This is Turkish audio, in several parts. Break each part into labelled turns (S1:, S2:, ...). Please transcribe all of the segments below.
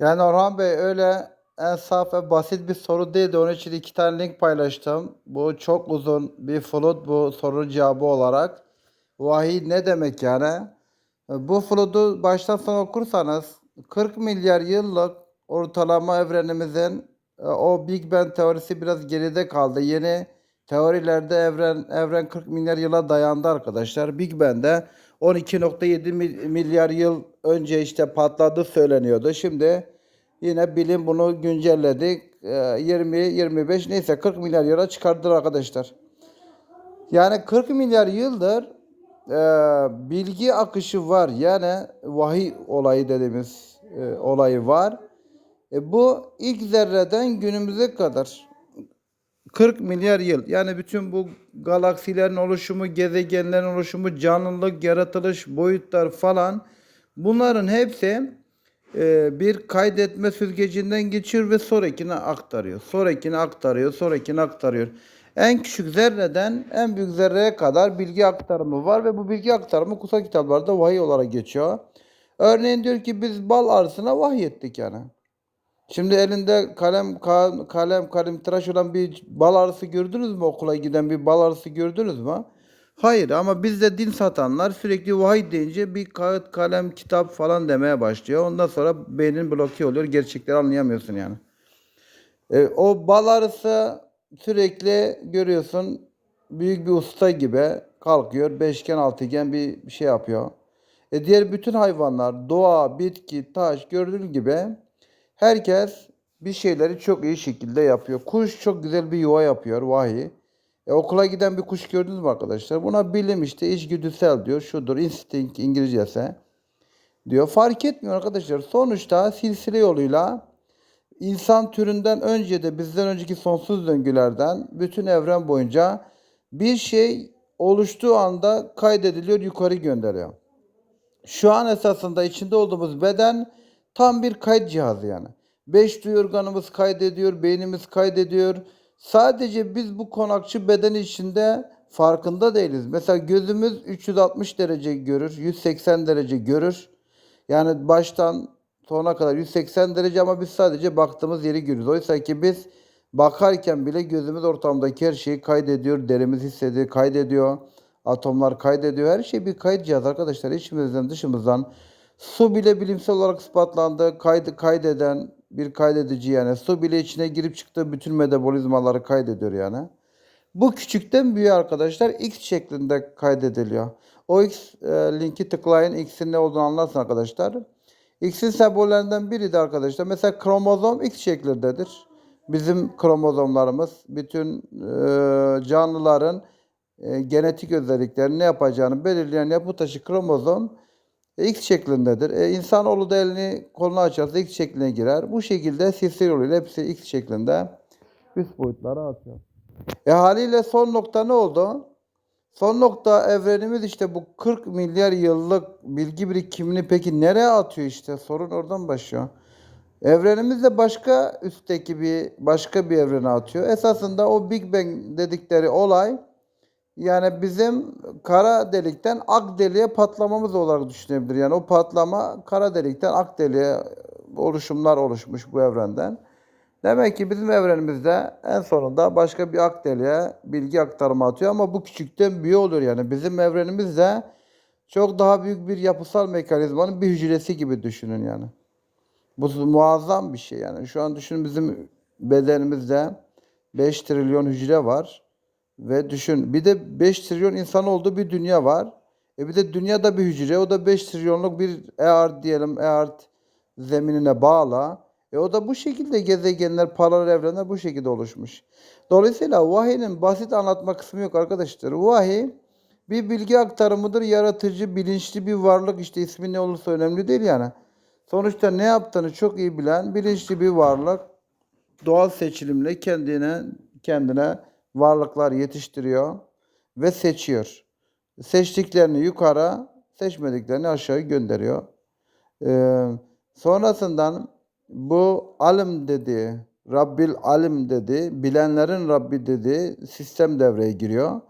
S1: Yani Orhan Bey öyle en saf ve basit bir soru değildi. Onun için iki tane link paylaştım. Bu çok uzun bir flood bu sorunun cevabı olarak. Vahiy ne demek yani? Bu flood'u baştan sona okursanız 40 milyar yıllık ortalama evrenimizin e, o Big Bang teorisi biraz geride kaldı. Yeni teorilerde evren evren 40 milyar yıla dayandı arkadaşlar. Big Bang'de 12.7 mil- milyar yıl önce işte patladı söyleniyordu. Şimdi yine bilim bunu güncelledi. E, 20 25 neyse 40 milyar yıla çıkardılar arkadaşlar. Yani 40 milyar yıldır e, bilgi akışı var. Yani vahiy olayı dediğimiz e, olayı var. E, bu ilk zerreden günümüze kadar 40 milyar yıl. Yani bütün bu galaksilerin oluşumu, gezegenlerin oluşumu, canlılık, yaratılış, boyutlar falan bunların hepsi bir kaydetme süzgecinden geçiyor ve sonrakine aktarıyor. Sonrakine aktarıyor, sonrakine aktarıyor. En küçük zerreden en büyük zerreye kadar bilgi aktarımı var ve bu bilgi aktarımı kutsal kitaplarda vahiy olarak geçiyor. Örneğin diyor ki biz bal arısına vahiy ettik yani. Şimdi elinde kalem ka- kalem kalem tıraş olan bir bal arısı gördünüz mü? Okula giden bir bal arısı gördünüz mü? Hayır ama bizde din satanlar sürekli vahiy deyince bir kağıt, kalem, kitap falan demeye başlıyor. Ondan sonra beynin bloke oluyor. Gerçekleri anlayamıyorsun yani. E, o bal arısı sürekli görüyorsun büyük bir usta gibi kalkıyor. Beşgen altıgen bir şey yapıyor. E diğer bütün hayvanlar, doğa, bitki, taş gördüğün gibi herkes bir şeyleri çok iyi şekilde yapıyor. Kuş çok güzel bir yuva yapıyor vahiy. E, okula giden bir kuş gördünüz mü arkadaşlar? Buna bilim işte içgüdüsel diyor. Şudur instinct İngilizcesi diyor. Fark etmiyor arkadaşlar. Sonuçta silsile yoluyla insan türünden önce de bizden önceki sonsuz döngülerden bütün evren boyunca bir şey oluştuğu anda kaydediliyor, yukarı gönderiyor. Şu an esasında içinde olduğumuz beden tam bir kayıt cihazı yani. Beş duyu organımız kaydediyor, beynimiz kaydediyor. Sadece biz bu konakçı beden içinde farkında değiliz. Mesela gözümüz 360 derece görür, 180 derece görür. Yani baştan sona kadar 180 derece ama biz sadece baktığımız yeri görüyoruz. Oysa ki biz bakarken bile gözümüz ortamdaki her şeyi kaydediyor, derimiz hissediyor, kaydediyor. Atomlar kaydediyor. Her şey bir kayıt cihazı arkadaşlar. İçimizden dışımızdan. Su bile bilimsel olarak ispatlandı. Kaydı kaydeden bir kaydedici yani. Su bile içine girip çıktığı bütün metabolizmaları kaydediyor yani. Bu küçükten büyüğe arkadaşlar X şeklinde kaydediliyor. O X e, linki tıklayın. X'in ne olduğunu anlarsın arkadaşlar. X'in sembollerinden biri de arkadaşlar. Mesela kromozom X şeklindedir. Bizim kromozomlarımız bütün e, canlıların e, genetik özelliklerini ne yapacağını belirleyen yapı taşı kromozom e, X şeklindedir. E, insanoğlu da elini kolunu açarsa X şekline girer. Bu şekilde silsile yoluyla hepsi X şeklinde üst boyutlara atıyor. E haliyle son nokta ne oldu? Son nokta evrenimiz işte bu 40 milyar yıllık bilgi birikimini peki nereye atıyor işte? Sorun oradan başlıyor. Evrenimiz de başka üstteki bir başka bir evrene atıyor. Esasında o Big Bang dedikleri olay yani bizim kara delikten ak deliğe patlamamız olarak düşünebilir. Yani o patlama kara delikten ak deliğe oluşumlar oluşmuş bu evrenden. Demek ki bizim evrenimizde en sonunda başka bir ak deliğe bilgi aktarımı atıyor ama bu küçükten büyüğü oluyor yani. Bizim evrenimizde çok daha büyük bir yapısal mekanizmanın bir hücresi gibi düşünün yani. Bu muazzam bir şey yani. Şu an düşünün bizim bedenimizde 5 trilyon hücre var. Ve düşün bir de 5 trilyon insan olduğu bir dünya var. E bir de dünyada bir hücre. O da 5 trilyonluk bir eart diyelim eart zeminine bağla. E o da bu şekilde gezegenler, paralel evrenler bu şekilde oluşmuş. Dolayısıyla vahiyinin basit anlatma kısmı yok arkadaşlar. Vahiy bir bilgi aktarımıdır. Yaratıcı, bilinçli bir varlık. işte ismi ne olursa önemli değil yani. Sonuçta ne yaptığını çok iyi bilen bilinçli bir varlık doğal seçilimle kendine kendine varlıklar yetiştiriyor ve seçiyor. Seçtiklerini yukarı, seçmediklerini aşağı gönderiyor. Ee, sonrasından bu alim dedi, Rabbil alim dedi, bilenlerin Rabbi dedi sistem devreye giriyor.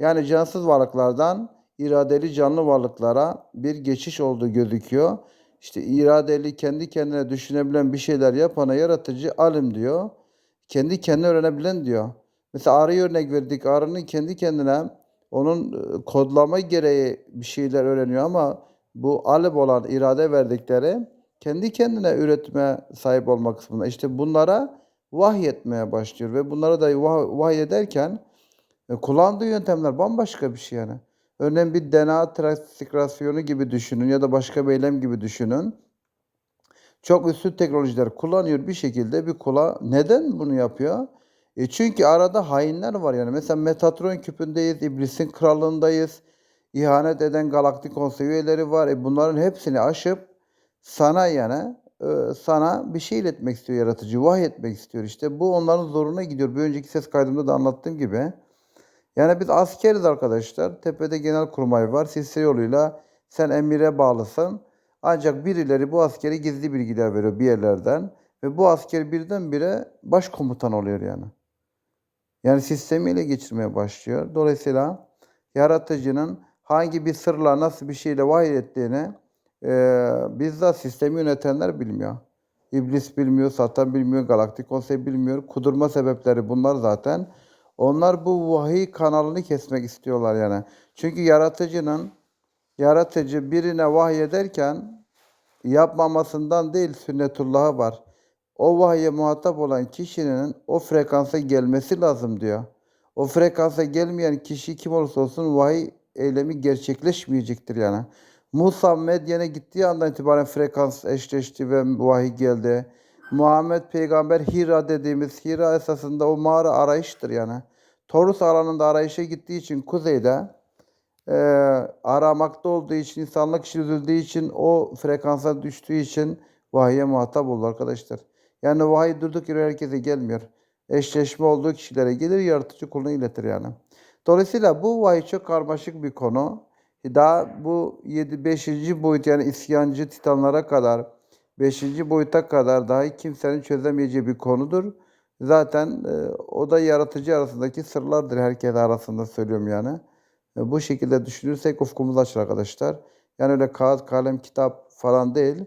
S1: Yani cansız varlıklardan iradeli canlı varlıklara bir geçiş olduğu gözüküyor. işte iradeli, kendi kendine düşünebilen bir şeyler yapana yaratıcı alim diyor. Kendi kendine öğrenebilen diyor. Mesela arıya örnek verdik. Arının kendi kendine onun e, kodlama gereği bir şeyler öğreniyor ama bu alim olan irade verdikleri kendi kendine üretme sahip olma kısmında. İşte bunlara vahyetmeye başlıyor ve bunlara da vah- vahiy ederken e, kullandığı yöntemler bambaşka bir şey yani. Örneğin bir DNA transkripasyonu gibi düşünün ya da başka bir eylem gibi düşünün. Çok üstün teknolojiler kullanıyor bir şekilde bir kula. Neden bunu yapıyor? E çünkü arada hainler var yani. Mesela Metatron küpündeyiz, iblisin krallığındayız. İhanet eden galaktik konsey üyeleri var. E bunların hepsini aşıp sana yani e, sana bir şey iletmek istiyor yaratıcı. Vahiy etmek istiyor işte. Bu onların zoruna gidiyor. Bir önceki ses kaydımda da anlattığım gibi. Yani biz askeriz arkadaşlar. Tepede genel kurmay var. Silsile yoluyla sen emire bağlısın. Ancak birileri bu askeri gizli bilgiler veriyor bir yerlerden. Ve bu asker birdenbire başkomutan oluyor yani. Yani sistemi ele geçirmeye başlıyor. Dolayısıyla yaratıcının hangi bir sırla nasıl bir şeyle vahiy ettiğini e, bizzat sistemi yönetenler bilmiyor. İblis bilmiyor, Satan bilmiyor, Galaktik Konsey bilmiyor. Kudurma sebepleri bunlar zaten. Onlar bu vahiy kanalını kesmek istiyorlar yani. Çünkü yaratıcının yaratıcı birine vahiy ederken yapmamasından değil sünnetullahı var. O vahye muhatap olan kişinin o frekansa gelmesi lazım diyor. O frekansa gelmeyen kişi kim olursa olsun vahiy eylemi gerçekleşmeyecektir yani. Musa Medyen'e gittiği andan itibaren frekans eşleşti ve vahiy geldi. Muhammed peygamber Hira dediğimiz Hira esasında o mağara arayıştır yani. Torus alanında arayışa gittiği için kuzeyde e, aramakta olduğu için, insanlık işi üzüldüğü için, o frekansa düştüğü için vahiye muhatap oldu arkadaşlar. Yani vahiy durduk yere herkese gelmiyor. Eşleşme olduğu kişilere gelir, yaratıcı kuluna iletir yani. Dolayısıyla bu vahiy çok karmaşık bir konu. Daha bu 7 5. boyut yani isyancı titanlara kadar 5. boyuta kadar dahi kimsenin çözemeyeceği bir konudur. Zaten e, o da yaratıcı arasındaki sırlardır herkes arasında söylüyorum yani. E, bu şekilde düşünürsek ufkumuz açılır arkadaşlar. Yani öyle kağıt, kalem, kitap falan değil.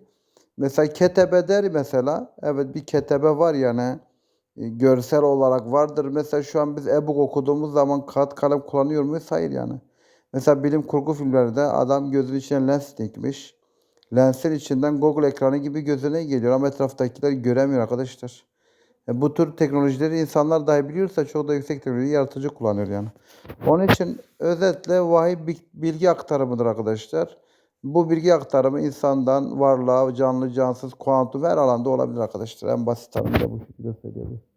S1: Mesela ketebe der mesela. Evet bir ketebe var yani. E, Görsel olarak vardır. Mesela şu an biz e-book okuduğumuz zaman kağıt kalem kullanıyor muyuz? Hayır yani. Mesela bilim kurgu filmlerde adam gözünün içine lens dikmiş. Lensin içinden Google ekranı gibi gözüne geliyor ama etraftakiler göremiyor arkadaşlar. E, bu tür teknolojileri insanlar dahi biliyorsa çok da yüksek teknoloji yaratıcı kullanıyor yani. Onun için özetle vahiy bi- bilgi aktarımıdır arkadaşlar. Bu bilgi aktarımı insandan varlığa, canlı, cansız, kuantum her alanda olabilir arkadaşlar. En basit tanımda bu şekilde söyleyebilirim.